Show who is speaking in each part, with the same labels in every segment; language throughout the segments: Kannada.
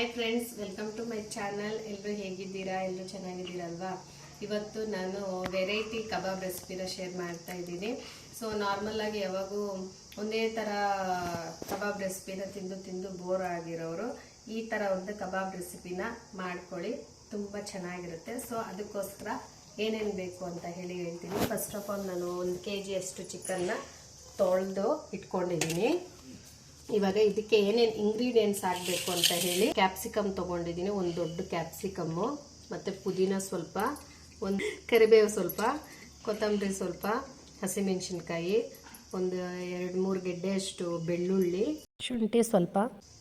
Speaker 1: Hi friends welcome to my channel ಎಲ್ಲರೂ ಹೇಗಿದ್ದೀರಾ? ಎಲ್ಲರೂ ಚೆನ್ನಾಗಿದ್ದೀರಲ್ವಾ? ಇವತ್ತು ನಾನು ವೆರೈಟಿ ಕಬಾಬ್ ರೆಸಿಪಿನ ಶೇರ್ ಮಾಡ್ತಾ ಇದ್ದೀನಿ. ಸೊ ನಾರ್ಮಲ್ ಆಗಿ ಯಾವಾಗೂ ಒಂದೇ ಥರ ಕಬಾಬ್ ರೆಸಿಪಿನ ತಿಂದು ತಿಂದು ಬೋರ್ ಆಗಿರೋರು, ಈ ಥರ ಒಂದು ಕಬಾಬ್ ರೆಸಿಪಿನ ಮಾಡ್ಕೊಳ್ಳಿ. ತುಂಬ ಚೆನ್ನಾಗಿರುತ್ತೆ. ಸೊ ಅದಕ್ಕೋಸ್ಕರ ಏನೇನು ಬೇಕು ಅಂತ ಹೇಳಿ ಹೇಳ್ತೀನಿ. ಫಸ್ಟ್ ಆಫ್ ಆಲ್ ನಾನು ಒಂದು ಕೆ ಜಿಯಷ್ಟು ಚಿಕನ್ನ ತೊಳೆದು ಇಟ್ಕೊಂಡಿದ್ದೀನಿ. ಇವಾಗ ಇದಕ್ಕೆ ಏನೇನು ಇಂಗ್ರೀಡಿಯೆಂಟ್ಸ್ ಹಾಕಬೇಕು ಅಂತ ಹೇಳಿ ಕ್ಯಾಪ್ಸಿಕಮ್ ತೊಗೊಂಡಿದ್ದೀನಿ. ಒಂದು ದೊಡ್ಡ ಕ್ಯಾಪ್ಸಿಕಮ್ಮು ಮತ್ತು ಪುದೀನ ಸ್ವಲ್ಪ, ಒಂದು ಕರಿಬೇವು ಸ್ವಲ್ಪ, ಕೊತ್ತಂಬರಿ ಸ್ವಲ್ಪ, ಹಸಿಮೆಣಸಿನ್ಕಾಯಿ, ಒಂದು ಎರಡು ಮೂರು ಗೆಡ್ಡೆಯಷ್ಟು ಬೆಳ್ಳುಳ್ಳಿ, ಶುಂಠಿ ಸ್ವಲ್ಪ,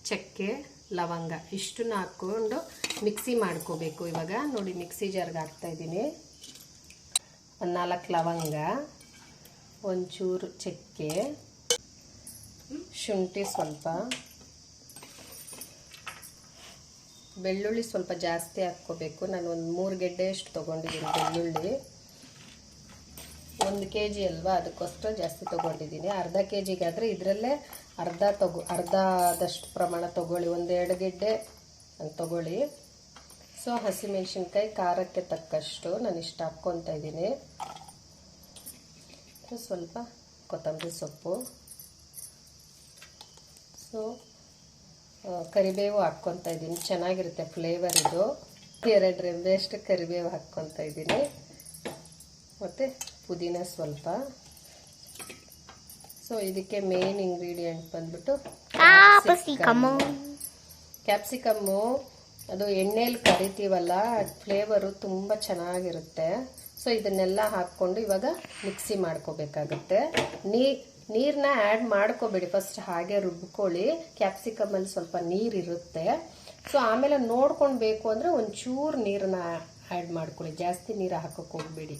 Speaker 1: ಚಕ್ಕೆ, ಲವಂಗ ಇಷ್ಟನ್ನ ಹಾಕ್ಕೊಂಡು ಮಿಕ್ಸಿ ಮಾಡ್ಕೋಬೇಕು ಇವಾಗ. ನೋಡಿ ಮಿಕ್ಸಿ ಜಾರ್ಗೆ ಹಾಕ್ತಾ ಇದ್ದೀನಿ. ಒಂದು ನಾಲ್ಕು ಲವಂಗ, ಒಂಚೂರು ಚಕ್ಕೆ ಶುಂಠಿ ಸ್ವಲ್ಪ. ಬೆಳ್ಳುಳ್ಳಿ ಸ್ವಲ್ಪ ಜಾಸ್ತಿ ಹಾಕ್ಕೋಬೇಕು. ನಾನು ಒಂದು ಮೂರು ಗೆಡ್ಡೆಯಷ್ಟು ತೊಗೊಂಡಿದ್ದೀನಿ ಬೆಳ್ಳುಳ್ಳಿ. ಒಂದು ಕೆ ಜಿ ಅಲ್ವಾ? ಅದಕ್ಕೋಸ್ಕರ ಜಾಸ್ತಿ ತೊಗೊಂಡಿದ್ದೀನಿ. ಅರ್ಧ ಕೆ ಜಿಗಾದರೆ ಇದರಲ್ಲೇ ಅರ್ಧ ತಗೋ ಅರ್ಧದಷ್ಟು ಪ್ರಮಾಣ ತೊಗೊಳ್ಳಿ. ಒಂದೆರಡು ಗೆಡ್ಡೆ ಅಂತ ತೊಗೊಳ್ಳಿ. ಸೊ, ಹಸಿಮೆಣ್ಸಿನ್ಕಾಯಿ ಖಾರಕ್ಕೆ ತಕ್ಕಷ್ಟು ನಾನು ಇಷ್ಟು ಹಾಕ್ಕೊತಾ ಇದ್ದೀನಿ. ಸ್ವಲ್ಪ ಕೊತ್ತಂಬರಿ ಸೊಪ್ಪು. ಸೊ ಕರಿಬೇವು ಹಾಕ್ಕೊತಾ ಇದ್ದೀನಿ. ಚೆನ್ನಾಗಿರುತ್ತೆ ಫ್ಲೇವರ್ ಇದು. ಎರಡು ರೆಂಬೆಯಷ್ಟು ಕರಿಬೇವು ಹಾಕ್ಕೊತಾ ಇದ್ದೀನಿ. ಮತ್ತು ಪುದೀನ ಸ್ವಲ್ಪ. ಸೊ ಇದಕ್ಕೆ ಮೇನ್ ಇಂಗ್ರೀಡಿಯೆಂಟ್ ಬಂದ್ಬಿಟ್ಟು ಕ್ಯಾಪ್ಸಿಕಮ್ಮು ಅದು ಎಣ್ಣೆಯಲ್ಲಿ ಕರಿತೀವಲ್ಲ ಫ್ಲೇವರು ತುಂಬ ಚೆನ್ನಾಗಿರುತ್ತೆ. ಸೊ ಇದನ್ನೆಲ್ಲ ಹಾಕ್ಕೊಂಡು ಇವಾಗ ಮಿಕ್ಸಿ ಮಾಡ್ಕೋಬೇಕಾಗುತ್ತೆ. ನೀ ನೀರನ್ನ ಆ್ಯಡ್ ಮಾಡ್ಕೋಬೇಡಿ. ಫಸ್ಟ್ ಹಾಗೆ ರುಬ್ಕೊಳ್ಳಿ. ಕ್ಯಾಪ್ಸಿಕಮಲ್ಲಿ ಸ್ವಲ್ಪ ನೀರಿರುತ್ತೆ ಸೊ ಆಮೇಲೆ ನೋಡ್ಕೊಂಡು ಬೇಕು ಅಂದರೆ ಒಂಚೂರು ನೀರನ್ನ ಆ್ಯಡ್ ಮಾಡ್ಕೊಳ್ಳಿ. ಜಾಸ್ತಿ ನೀರು ಹಾಕೋಕೆ ಹೋಗ್ಬೇಡಿ.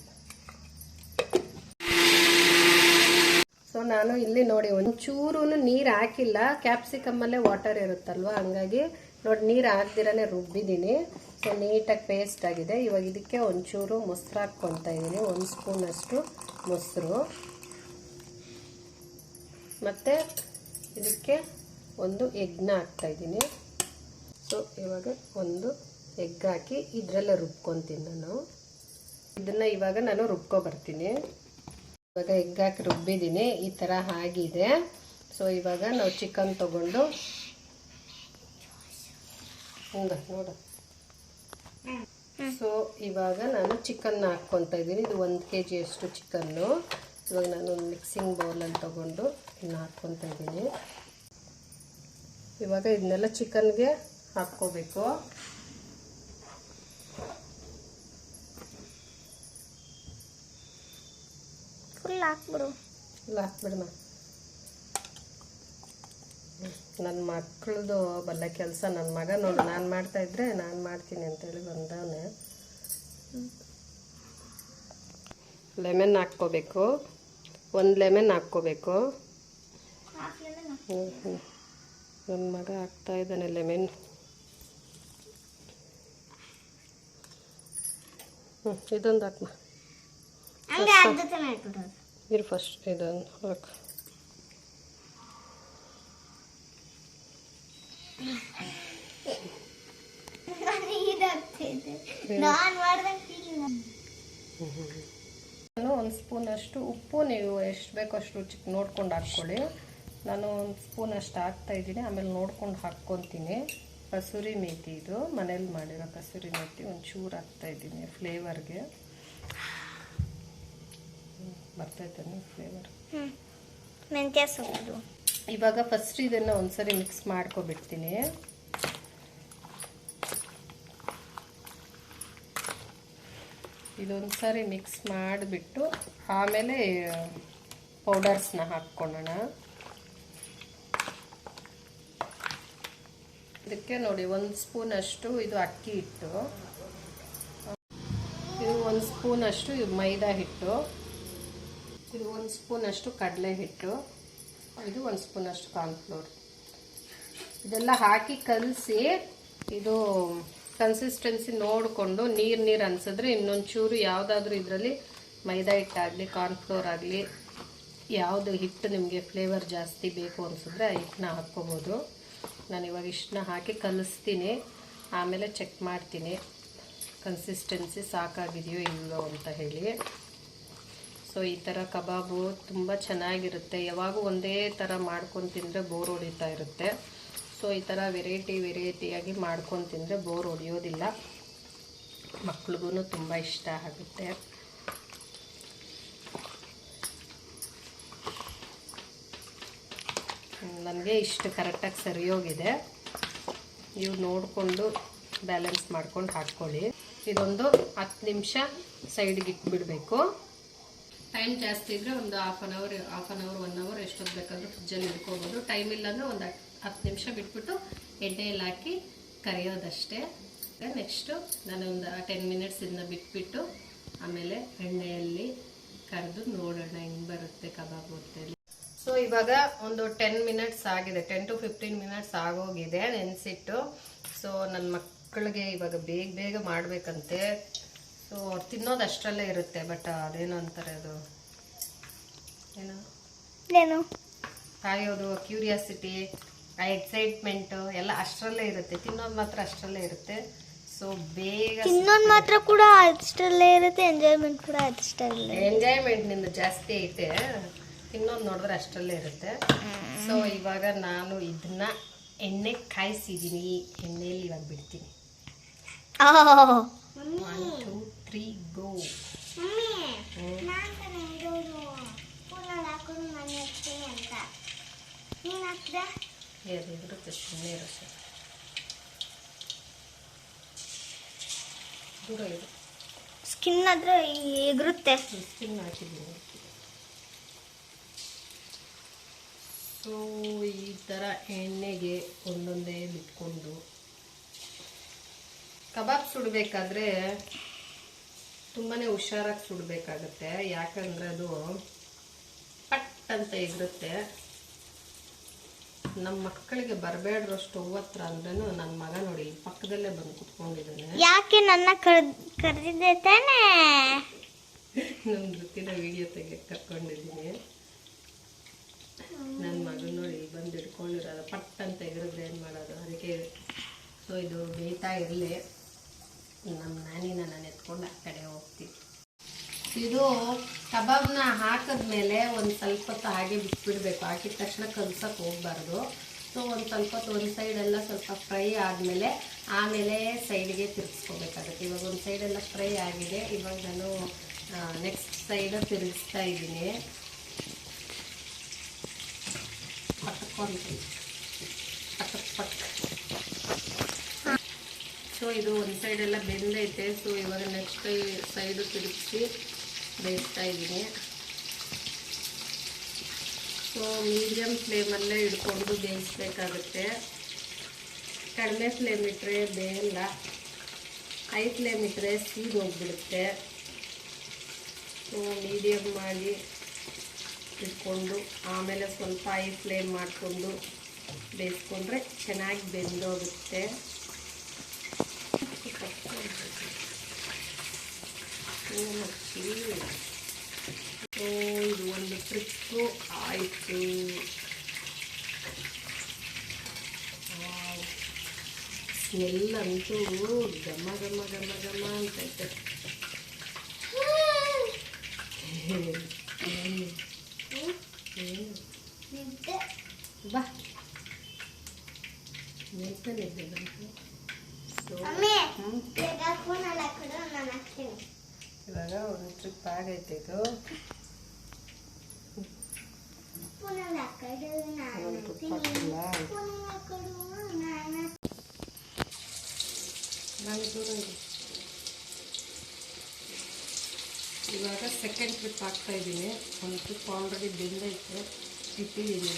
Speaker 1: ಸೊ ನಾನು ಇಲ್ಲಿ ನೋಡಿ ಒಂಚೂರು ನೀರು ಹಾಕಿಲ್ಲ. ಕ್ಯಾಪ್ಸಿಕಮ್ಮಲ್ಲೇ ವಾಟರ್ ಇರುತ್ತಲ್ವ? ಹಂಗಾಗಿ ನೋಡಿ, ನೀರು ಹಾಕ್ದಿರನೇ ರುಬ್ಬಿದ್ದೀನಿ. ಸೊ ನೀಟಾಗಿ ಪೇಸ್ಟ್ ಆಗಿದೆ. ಇವಾಗ ಇದಕ್ಕೆ ಒಂಚೂರು ಮೊಸರು ಹಾಕ್ಕೊತಾ ಇದ್ದೀನಿ. ಒಂದು ಸ್ಪೂನಷ್ಟು ಮೊಸರು. ಮತ್ತು ಇದಕ್ಕೆ ಒಂದು ಎಗ್ನ ಹಾಕ್ತಾಯಿದ್ದೀನಿ ಸೊ ಇವಾಗ ಒಂದು ಎಗ್ ಹಾಕಿ ಇದರಲ್ಲೇ ರುಬ್ಕೊತೀನಿ ನಾನು ಇದನ್ನು ಇವಾಗ ನಾನು ರುಬ್ಕೊ ಬರ್ತೀನಿ. ಇವಾಗ ಎಗ್ ಹಾಕಿ ರುಬ್ಬಿದ್ದೀನಿ. ಈ ಥರ ಆಗಿದೆ. ಸೊ ಇವಾಗ ನಾವು ಚಿಕನ್ ತೊಗೊಂಡು ಹಂಗ, ನೋಡ. ಸೊ ಇವಾಗ ನಾನು ಚಿಕನ್ನ ಹಾಕ್ಕೊತಾ ಇದ್ದೀನಿ. ಇದು ಒಂದು ಕೆ ಜಿಯಷ್ಟು ಚಿಕನ್ನು. ಇವಾಗ ನಾನು ಒಂದು ಮಿಕ್ಸಿಂಗ್ ಬೌಲಲ್ಲಿ ತೊಗೊಂಡು ಇನ್ನು ಹಾಕ್ಕೊತಾ ಇದ್ದೀನಿ. ಇವಾಗ ಇದನ್ನೆಲ್ಲ ಚಿಕನ್ಗೆ ಹಾಕ್ಕೋಬೇಕು.
Speaker 2: ಫುಲ್ ಹಾಕ್ಬಿಡು.
Speaker 1: ಇಲ್ಲ ಹಾಕ್ಬಿಡಮ್ಮ. ನನ್ನ ಮಕ್ಕಳದು ಬಲ್ಲ ಕೆಲಸ ನನ್ನ ಮಗ ನೋಡು ನಾನು ಮಾಡ್ತಾ ಇದ್ರೆ ನಾನು ಮಾಡ್ತೀನಿ ಅಂತೇಳಿ ಬಂದವನೇ. ಲೆಮನ್ ಹಾಕ್ಕೋಬೇಕು. ಒಂದು ಲೆಮೆನ್ ಹಾಕ್ಕೋಬೇಕು. ನನ್ನ ಮಗ ಹಾಕ್ತಾ ಇದ್ದಾನೆ ಲೆಮೆನ್ ಹ್ಞೂ ಇದೊಂದು ಹಾಕ್ಮ. ಇರು ಫಸ್ಟ್ ಇದೊಂದು ಹಾಕು.
Speaker 2: ನಾನು ಮಾಡ್ದಂಗೆ
Speaker 1: ಒಂದು ಸ್ಪೂನಷ್ಟು ಉಪ್ಪು ನೀವು ಎಷ್ಟು ಬೇಕೋ ಅಷ್ಟು ರುಚಿಗೆ ನೋಡ್ಕೊಂಡು ಹಾಕ್ಕೊಳ್ಳಿ. ನಾನು ಒಂದು ಸ್ಪೂನ್ ಅಷ್ಟು ಹಾಕ್ತಾ ಇದ್ದೀನಿ ಆಮೇಲೆ ನೋಡ್ಕೊಂಡು ಹಾಕ್ಕೊತೀನಿ. ಕಸೂರಿ ಮೇಥಿ ಇದು ಮನೇಲಿ ಮಾಡಿರೋ ಕಸೂರಿ ಮೇಥಿ ಒಂಚೂರು ಹಾಕ್ತಾ ಇದ್ದೀನಿ ಫ್ಲೇವರ್ಗೆ. ಬರ್ತೈತೆ ಫ್ಲೇವರ್.
Speaker 2: ಮೆಂತ್ಯ ಸೊಪ್ಪು.
Speaker 1: ಇವಾಗ ಫಸ್ಟ್ ಇದನ್ನು ಒಂದ್ಸರಿ ಮಿಕ್ಸ್ ಮಾಡ್ಕೊಬಿಡ್ತೀನಿ. ಇದೊಂದು ಸಾರಿ ಮಿಕ್ಸ್ ಮಾಡಿಬಿಟ್ಟು ಆಮೇಲೆ ಪೌಡರ್ಸ್ನ ಹಾಕ್ಕೊಳ್ಳೋಣ. ಇದಕ್ಕೆ ನೋಡಿ, ಒಂದು ಸ್ಪೂನಷ್ಟು ಇದು ಅಕ್ಕಿ ಹಿಟ್ಟು. ಇದು ಒಂದು ಸ್ಪೂನಷ್ಟು ಇದು ಮೈದಾ ಹಿಟ್ಟು. ಇದು ಒಂದು ಸ್ಪೂನಷ್ಟು ಕಡಲೆ ಹಿಟ್ಟು. ಇದು ಒಂದು ಸ್ಪೂನಷ್ಟು ಕಾರ್ನ್ಫ್ಲೋರ್ ಇದೆಲ್ಲ ಹಾಕಿ ಕಲಸಿ, ಇದು ಕನ್ಸಿಸ್ಟೆನ್ಸಿ ನೋಡಿಕೊಂಡು ನೀರು ನೀರು ಅನ್ಸಿದ್ರೆ ಇನ್ನೊಂಚೂರು ಯಾವುದಾದ್ರೂ ಇದರಲ್ಲಿ ಮೈದಾ ಹಿಟ್ಟಾಗಲಿ ಕಾರ್ನ್ಫ್ಲೋರ್ ಆಗಲಿ, ಯಾವುದು ಹಿಟ್ಟು ನಿಮಗೆ ಫ್ಲೇವರ್ ಜಾಸ್ತಿ ಬೇಕು ಅನಿಸಿದ್ರೆ ಆ ಹಿಟ್ಟನ್ನ ಹಾಕ್ಕೊಬೋದು. ನಾನು ಇವಾಗ ಇಷ್ಟನ್ನ ಹಾಕಿ ಕಲಿಸ್ತೀನಿ. ಆಮೇಲೆ ಚೆಕ್ ಮಾಡ್ತೀನಿ. ಕನ್ಸಿಸ್ಟೆನ್ಸಿ ಸಾಕಾಗಿದೆಯೋ ಇಲ್ಲವೋ ಅಂತ ಹೇಳಿ. ಸೊ ಈ ಥರ ಕಬಾಬು ತುಂಬ ಚೆನ್ನಾಗಿರುತ್ತೆ. ಯಾವಾಗೂ ಒಂದೇ ಥರ ಮಾಡ್ಕೊಂಡು ತಿಂದರೆ ಬೋರ್ ಹೊಡಿತಾ ಇರುತ್ತೆ. ಸೊ ಈ ಥರ ವೆರೈಟಿ ವೆರೈಟಿಯಾಗಿ ಮಾಡ್ಕೊಂಡು ತಿಂದರೆ ಬೋರ್ ಹೊಡೆಯೋದಿಲ್ಲ. ಮಕ್ಳಿಗೂ ತುಂಬ ಇಷ್ಟ ಆಗುತ್ತೆ. ನನಗೆ ಇಷ್ಟು ಕರೆಕ್ಟಾಗಿ ಸರಿಯೋಗಿದೆ ನೀವು ನೋಡಿಕೊಂಡು ಬ್ಯಾಲೆನ್ಸ್ ಮಾಡ್ಕೊಂಡು ಹಾಕ್ಕೊಳ್ಳಿ. ಇದೊಂದು ಹತ್ತು ನಿಮಿಷ ಸೈಡ್ಗೆ ಇಟ್ಬಿಡಬೇಕು. ಟೈಮ್ ಜಾಸ್ತಿ ಇದ್ದರೆ ಒಂದು half an hour half an hour one hour ಎಷ್ಟೊತ್ತು ಬೇಕಾದರೂ ಫ್ರಿಜ್ಜಲ್ಲಿ ಇಟ್ಕೋಬೋದು. ಟೈಮ್ ಇಲ್ಲಾಂದ್ರೆ ಒಂದು ಹತ್ತು ನಿಮಿಷ ಬಿಟ್ಬಿಟ್ಟು ಎಣ್ಣೆಯಲ್ಲಿ ಹಾಕಿ ಕರಿಯೋದಷ್ಟೇ. ನೆಕ್ಸ್ಟು ನಾನು ಒಂದು ಟೆನ್ ಮಿನಿಟ್ಸ್ ಇದನ್ನ ಬಿಟ್ಬಿಟ್ಟು ಆಮೇಲೆ ಎಣ್ಣೆಯಲ್ಲಿ ಕರೆದು ನೋಡೋಣ ಹೆಂಗೆ ಬರುತ್ತೆ ಕಬಾಬ್ ಅಂತೇಳಿ ಸೊ ಇವಾಗ ಒಂದು ಟೆನ್ ಮಿನಿಟ್ಸ್ ಆಗಿದೆ ಟೆನ್ ಟು ಫಿಫ್ಟೀನ್ ಮಿನಿಟ್ಸ್ ಆಗೋಗಿದೆ ನೆನೆಸಿಟ್ಟು. ಸೊ ನನ್ನ ಮಕ್ಕಳಿಗೆ ಇವಾಗ ಬೇಗ ಬೇಗ ಮಾಡಬೇಕಂತೆ. ಸೊ ಅವ್ರು ತಿನ್ನೋದು ಅಷ್ಟರಲ್ಲೇ ಇರುತ್ತೆ ಬಟ್ ಅದೇನು ಅಂತಾರೆ ಅದು. ಏನು?
Speaker 2: ಏನು
Speaker 1: ಕಾಯೋದು ಕ್ಯೂರಿಯಾಸಿಟಿ ಆ ಎಕ್ಸೈಟ್ಮೆಂಟು ಎಲ್ಲ ಅಷ್ಟರಲ್ಲೇ ಇರುತ್ತೆ. ತಿನ್ನೋದು ಮಾತ್ರ ಅಷ್ಟರಲ್ಲೇ ಇರುತ್ತೆ. ಸೊ ಬೇಗ
Speaker 2: ತಿನ್ನೋದು ಮಾತ್ರ ಕೂಡ ಅಷ್ಟರಲ್ಲೇ ಇರುತ್ತೆ ಎಂಜಾಯ್ಮೆಂಟ್ ಕೂಡ ಅಷ್ಟರಲ್ಲೇ
Speaker 1: ಎಂಜಾಯ್ಮೆಂಟ್ನಿಂದ ಜಾಸ್ತಿ ಐತೆ. ತಿನ್ನೋದು ನೋಡಿದ್ರೆ ಅಷ್ಟರಲ್ಲೇ ಇರುತ್ತೆ. ಸೊ ಇವಾಗ ನಾನು ಇದನ್ನ ಎಣ್ಣೆ ಕಾಯಿಸಿದ್ದೀನಿ ಎಣ್ಣೆಯಲ್ಲಿ ಇವಾಗ ಬಿಡ್ತೀನಿ. ಒನ್ ಟೂ ತ್ರೀ ಗೋ ಇರುತ್ತೆ ಸುಮ್ಮನೆ ಇರುತ್ತೆ ದೂರ ಇದೆ
Speaker 2: ಸ್ಕಿನ್ ಆದ್ರೆ ಎಗರುತ್ತೆ
Speaker 1: ಸ್ಕಿನ್ ಹಾಕಿದ್ದೀನಿ ಸೊ ಈ ಥರ ಎಣ್ಣೆಗೆ ಒಂದೊಂದೇ ಬಿಟ್ಕೊಂಡು ಕಬಾಬ್ ಸುಡಬೇಕಾದ್ರೆ ತುಂಬಾ ಹುಷಾರಾಗಿ ಸುಡಬೇಕಾಗತ್ತೆ. ಯಾಕಂದರೆ ಅದು ಪಟ್ ಅಂತ ಎಗರುತ್ತೆ ನಮ್ಮ ಮಕ್ಕಳಿಗೆ ಬರಬೇಡ್ರು ಸ್ಟವ್ ಹತ್ರ ಅಂದ್ರೂ ನನ್ನ ಮಗ ನೋಡಿ ಪಕ್ಕದಲ್ಲೇ ಬಂದು ಕುತ್ಕೊಂಡಿದ್ದಾನೆ.
Speaker 2: ಯಾಕೆ ನನ್ನ ಕರೆದಿದ್ದೆ ತಾನೇ?
Speaker 1: ನಮ್ಮ ಜೊತೆನ ವಿಡಿಯೋ ತೆಗೆ ಕರ್ಕೊಂಡಿದ್ದೀನಿ. ನನ್ನ ಮಗ ನೋಡಿ ಬಂದು ಹಿಡ್ಕೊಂಡಿರೋದು. ಪಟ್ ಅಂತ ಎಗರಿದ್ರೆ ಏನು ಮಾಡೋದು? ಅದಕ್ಕೆ ಸೊ ಇದು ಬೇಯ್ತಾ ಇರಲಿ. ನಮ್ಮ ನಾನಿನ ನಾನು ಎತ್ಕೊಂಡು ಆ ಕಡೆ ಹೋಗ್ತೀನಿ. ಇದು ಕಬಾಬ್ನ ಹಾಕಿದ್ಮೇಲೆ ಒಂದು ಸ್ವಲ್ಪ ಹೊತ್ತು ಹಾಗೆ ಬಿಟ್ಬಿಡ್ಬೇಕು. ಹಾಕಿದ ತಕ್ಷಣ ಕಲ್ಸಕ್ಕೆ ಹೋಗ್ಬಾರ್ದು. ಸೊ ಒಂದು ಸ್ವಲ್ಪ ಹೊತ್ತು ಒಂದು ಸೈಡೆಲ್ಲ ಸ್ವಲ್ಪ ಫ್ರೈ ಆದಮೇಲೆ ಆಮೇಲೆ ಸೈಡ್ಗೆ ತಿರುಗಿಸ್ಕೋಬೇಕಾಗುತ್ತೆ ಇವಾಗ ಒಂದು ಸೈಡೆಲ್ಲ ಫ್ರೈ ಆಗಿದೆ. ಇವಾಗ ನಾನು ನೆಕ್ಸ್ಟ್ ಸೈಡ್ ತಿರುಗಿಸ್ತಾ ಇದ್ದೀನಿ. ಸೊ ಇದು ಒಂದು ಸೈಡೆಲ್ಲ ಬೆಂದೈತೆ. ಸೊ ಇವಾಗ ನೆಕ್ಸ್ಟ್ ಸೈಡು ತಿರುಗಿಸಿ ಬೇಯಿಸ್ತಾ ಇದ್ದೀನಿ. ಸೊ ಮೀಡಿಯಮ್ ಫ್ಲೇಮಲ್ಲೇ ಇಟ್ಕೊಂಡು ಬೇಯಿಸ್ಬೇಕಾಗುತ್ತೆ. ಕಡಿಮೆ ಫ್ಲೇಮ್ ಇಟ್ಟರೆ ಬೇಯಲ್ಲ. ಹೈ ಫ್ಲೇಮ್ ಇಟ್ಟರೆ ಸೀಡ್ ಹೋಗ್ಬಿಡುತ್ತೆ. ಸೊ ಮೀಡಿಯಮ್ ಮಾಡಿ ಇಟ್ಕೊಂಡು ಆಮೇಲೆ ಸ್ವಲ್ಪ ಹೈ ಫ್ಲೇಮ್ ಮಾಡಿಕೊಂಡು ಬೇಯಿಸ್ಕೊಂಡ್ರೆ ಚೆನ್ನಾಗಿ ಬೆಂದೋಗುತ್ತೆ. ಸೊ ಇದು ಒಂದು ಟ್ರಿಪ್ಪು ಆಯಿತು. ಸ್ಮೆಲ್ ಅಂತೂ ಘಮ ಘಮ ಘಮ ಘಮ ಅಂತೈತೆ ಹ್ಮ್. ಹ್ಮ್. ಬಾ ನಿಂತಲ್ಲಿ ಇದೆ ಬಂತು ಸೊ ಹ್ಞೂ ಇವಾಗ ಒಂದು ಆಗೈತೆ ಇದು ಇವಾಗ ಸೆಕೆಂಡ್ ಟ್ರಿಪ್ ಹಾಕ್ತಾ ಇದ್ದೀನಿ. ಒಂದು ಟ್ರಿಪ್ ಆಲ್ರೆಡಿ ಬೆಂದೈತೆ ಇಲ್ಲಿ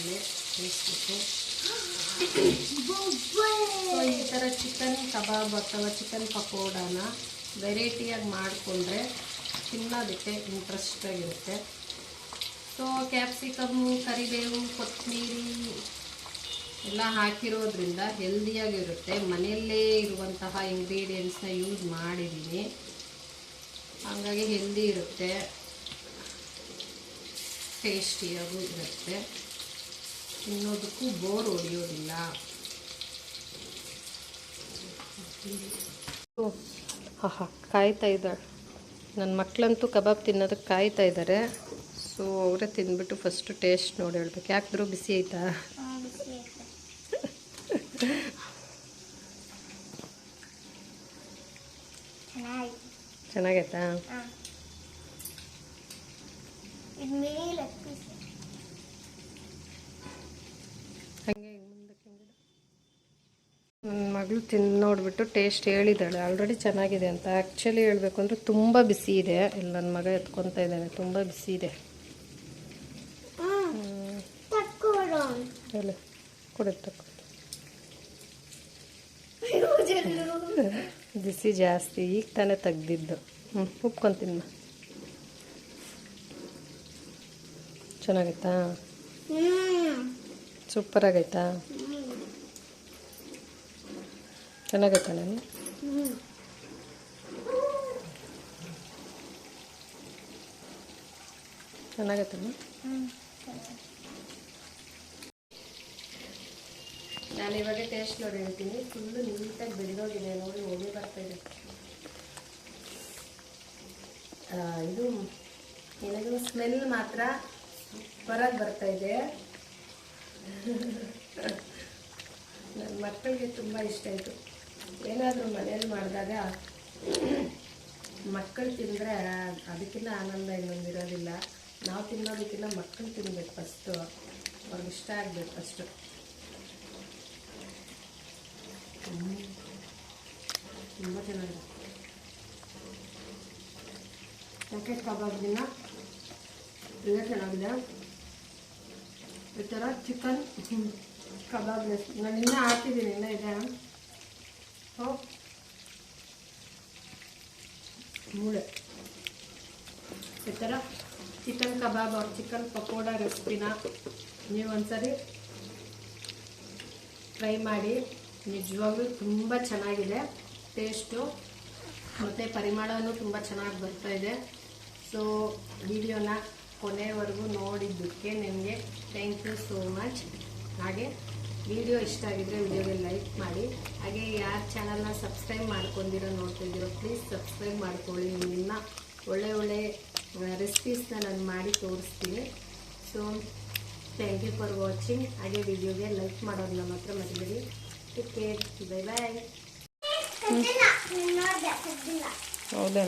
Speaker 1: ಬೇಯಿಸ್ಬಿಟ್ಟು. ಈ ಥರ ಚಿಕನ್ ಕಬಾಬ್ ಅಥವಾ ಚಿಕನ್ ಪಕೋಡಾನ ವೆರೈಟಿಯಾಗಿ ಮಾಡಿಕೊಂಡ್ರೆ ತಿನ್ನೋದಕ್ಕೆ ಇಂಟ್ರೆಸ್ಟ್ ಆಗಿರುತ್ತೆ ಸೊ ಕ್ಯಾಪ್ಸಿಕಮ್ಮು ಕರಿಬೇವು, ಕೊತ್ತಂಬರಿ ಎಲ್ಲ ಹಾಕಿರೋದ್ರಿಂದ ಹೆಲ್ದಿಯಾಗಿರುತ್ತೆ ಮನೆಯಲ್ಲೇ ಇರುವಂತಹ ಇಂಗ್ರೀಡಿಯೆಂಟ್ಸ್ನ ಯೂಸ್ ಮಾಡಿದ್ದೀನಿ ಹಾಗಾಗಿ ಹೆಲ್ದಿ ಇರುತ್ತೆ. ಟೇಸ್ಟಿಯಾಗೂ ಇರುತ್ತೆ. ತಿನ್ನೋದಕ್ಕೂ ಬೋರ್ ಹೊಡಿಯೋದಿಲ್ಲ. ಹಾ, ಕಾಯ್ತಾ ಇದ್ದಾಳೆ. ನನ್ನ ಮಕ್ಕಳಂತೂ ಕಬಾಬ್ ತಿನ್ನೋದಕ್ಕೆ ಕಾಯ್ತಾ ಇದ್ದಾರೆ. ಸೊ ಅವರೇ ತಿಂದ್ಬಿಟ್ಟು ಫಸ್ಟು ಟೇಸ್ಟ್ ನೋಡಿ ಹೇಳ್ಬೇಕು. ಯಾಕಿದ್ರು ಬಿಸಿ ಐತಾ
Speaker 2: ಚೆನ್ನಾಗಿ
Speaker 1: ಚೆನ್ನಾಗೈತಾ
Speaker 2: ಇದು ಮಿನಿ ಲೆಗ್ ಪೀಸ್
Speaker 1: ಹಂಗೆ ಮುಂದಕ್ಕೆ ನನ್ನ ಮಗಳು ತಿಂದು ನೋಡಿಬಿಟ್ಟು ಟೇಸ್ಟ್ ಹೇಳಿದ್ದಾಳೆ. ಆಲ್ರೆಡಿ ಚೆನ್ನಾಗಿದೆ ಅಂತ. ಆ್ಯಕ್ಚುಲಿ ಹೇಳಬೇಕು ಅಂದರೆ ತುಂಬ ಬಿಸಿ ಇದೆ. ಇಲ್ಲಿ ನನ್ನ ಮಗ ಎತ್ಕೊತಾ ಇದ್ದಾನೆ. ತುಂಬ ಬಿಸಿ ಇದೆ.
Speaker 2: ತಕ್ಕೊಡು.
Speaker 1: ಹೇಳಿ ಕೊಡುತ್ತೆ ಬಿಸಿ ಜಾಸ್ತಿ. ಈಗ ತಾನೇ ತೆಗ್ದಿದ್ದು. ಹ್ಞೂ ಉಪ್ಕೊಂತೀನಿ ಚೆನ್ನಾಗೈತಾ?
Speaker 2: ಹ್ಮ್.
Speaker 1: ಸೂಪರ್ ಆಗೈತಾ ಚೆನ್ನಾಗೈತಾ ನಾನು ಇವಾಗ ಟೇಸ್ಟ್ ನೋಡಿ ಹೇಳ್ತೀನಿ. ಫುಲ್ಲು ನೀಟಾಗಿ ಬೆಳೆದೋಗಿದೆ. ನೋಡಿ ಹೋಗಿ ಬರ್ತಾ ಇದೆ. ಇದು ಏನದು ಸ್ಮೆಲ್ ಮಾತ್ರ ಸೂಪರಾಗಿ ಬರ್ತಾ ಇದೆ. ನನ್ನ ಮಕ್ಕಳಿಗೆ ತುಂಬ ಇಷ್ಟ ಆಯಿತು. ಏನಾದರೂ ಮನೇಲಿ ಮಾಡಿದಾಗ ಮಕ್ಕಳು ತಿಂದರೆ ಅದಕ್ಕಿಂತ ಆನಂದ ಇನ್ನೊಂದಿರೋದಿಲ್ಲ ನಾವು ತಿನ್ನೋದಕ್ಕಿಂತ ಮಕ್ಕಳು ತಿನ್ಬೇಕು ಫಸ್ಟು ಅವ್ರಿಗೆ ಇಷ್ಟ ಆಗಬೇಕು ಫಸ್ಟು ತುಂಬ ಚೆನ್ನಾಗಿದೆ. ಯಾಕೆ ಕಬಾಬ್ ದಿನ? ತುಂಬ ಚೆನ್ನಾಗಿದೆ. ಈ ಥರ ಚಿಕನ್ ಕಬಾಬ್ ನಾನು ಇನ್ನೂ ಹಾಕಿದ್ದೀನಿ ಇನ್ನೂ ಇದೆ. ಮೂಳೆ. ಈ ಥರ ಚಿಕನ್ ಕಬಾಬ್ ಅವ್ರ ಚಿಕನ್ ಪಕೋಡ ರೆಸಿಪಿನ ನೀವು ಒಂದ್ಸರಿ ಟ್ರೈ ಮಾಡಿ. ನಿಜವಾಗ್ಲೂ ತುಂಬ ಚೆನ್ನಾಗಿದೆ. ಟೇಸ್ಟು ಮತ್ತು ಪರಿಮಳನೂ ತುಂಬ ಚೆನ್ನಾಗಿ ಬರ್ತಾ ಇದೆ. ಸೊ ವಿಡಿಯೋನ ಕೊನೆವರೆಗೂ ನೋಡಿದ್ದಕ್ಕೆ ನಿಮಗೆ ಥ್ಯಾಂಕ್ ಯು ಸೋ ಮಚ್ ಹಾಗೆ ವಿಡಿಯೋ ಇಷ್ಟ ಆಗಿದ್ರೆ ವಿಡಿಯೋಗೆ ಲೈಕ್ ಮಾಡಿ. ಹಾಗೆ ಯಾರು ಚಾನಲ್ನ ಸಬ್ಸ್ಕ್ರೈಬ್ ಮಾಡ್ಕೊಂಡಿರೋ ನೋಡ್ತಿದ್ದೀರೋ ಪ್ಲೀಸ್ ಸಬ್ಸ್ಕ್ರೈಬ್ ಮಾಡ್ಕೊಳ್ಳಿ. ನಿಮ್ಮನ್ನ ಒಳ್ಳೆ ಒಳ್ಳೆ ರೆಸಿಪೀಸ್ನ ನಾನು ಮಾಡಿ ತೋರಿಸ್ತೀನಿ. So thank you for watching ಹಾಗೆ ವಿಡಿಯೋಗೆ ಲೈಕ್ ಮಾಡೋದನ್ನ ಮಾತ್ರ ಮರಿಬೇಡಿ. ಟೇಕ್ ಕೇರ್ ಬೈ ಬಾಯ್ ಹೌದಾ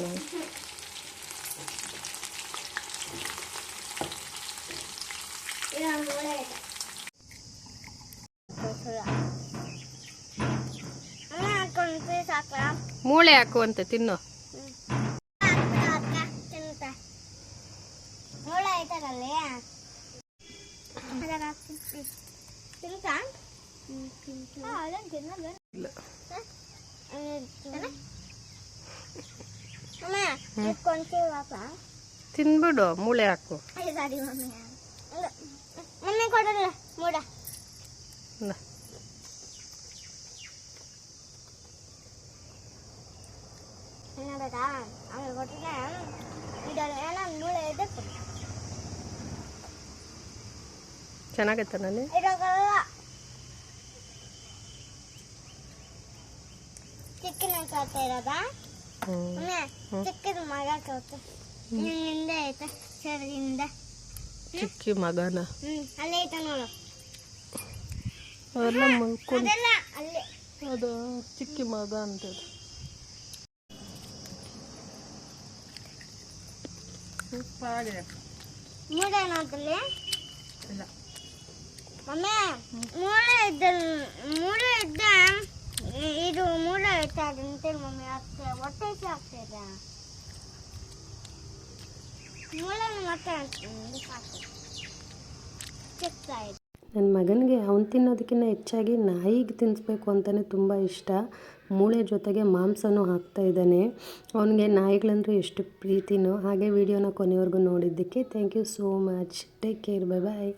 Speaker 2: ಅಮ್ಮ ಇಟ್ಕೊಂತೀವಿ ಪಾಪ
Speaker 1: ತಿನ್ಬಿಡು ಮೂಳೆ ಹಾಕು.
Speaker 2: ಸರಿ ಮಮ್ಮಿ. ಮಮ್ಮಿ ಕೊಡಲ್ಲ ಮೂಡ
Speaker 1: ಇಲ್ಲ.
Speaker 2: ಏನಾಗತ್ತಾ ಆಮೇಲೆ ಕೊಟ್ಟಿದ್ದೆ ಇದರಲ್ಲಿ ಏನೋ ಮೂಳೆ ಇದೆ
Speaker 1: ಚೆನ್ನಾಗೈತ ನಾನು
Speaker 2: ಇರೋಲ್ಲ ಚಿಕ್ಕನ ಕತೆ ಇರೋದಾ
Speaker 1: ಹ್ಞೂ
Speaker 2: ಮಮ್ಮಿ ಚಿಕ್ಕದ ಮಗ ಕೌತು ನಿನ್ನಿಂದ ಐತೆ ನಾನೇ
Speaker 1: ಚಿಕ್ಕ ಮಗನ? ಅವೆಲ್ಲ ಮಲ್ಕೊಂಡು ಅದು ಚಿಕ್ಕಿ ಮಗ ಅಂತ
Speaker 2: ಮೂಳೆ ಏನಾದಲ್ಲಿ
Speaker 1: ಇಲ್ಲ
Speaker 2: ಮಮ್ಮಿ ಮೂಳೆ ಇದ್ದ ಮೂಳೆ ಇದ್ದ ಇದು ಮೂಳೆ ಮಮ್ಮಿ ಆಗ್ತದೆ ಹೊಟ್ಟೆ ಮೂಳೆ ಮತ್ತೆ
Speaker 1: ನನ್ನ ಮಗನಿಗೆ ಅವನು ತಿನ್ನೋದಕ್ಕಿಂತ ಹೆಚ್ಚಾಗಿ ನಾಯಿಗೆ ತಿನ್ನಿಸ್ಬೇಕು ಅಂತಲೇ ತುಂಬ ಇಷ್ಟ. ಮೂಳೆ ಜೊತೆಗೆ ಮಾಂಸನೂ ಹಾಕ್ತಾ ಇದ್ದಾನೆ. ಅವನಿಗೆ ನಾಯಿಗಳಂದ್ರೆ ಎಷ್ಟು ಪ್ರೀತಿನೋ ಹಾಗೆ ವಿಡಿಯೋನ ಕೊನೆವರೆಗೂ ನೋಡಿದ್ದಕ್ಕೆ thank you so much take care bye bye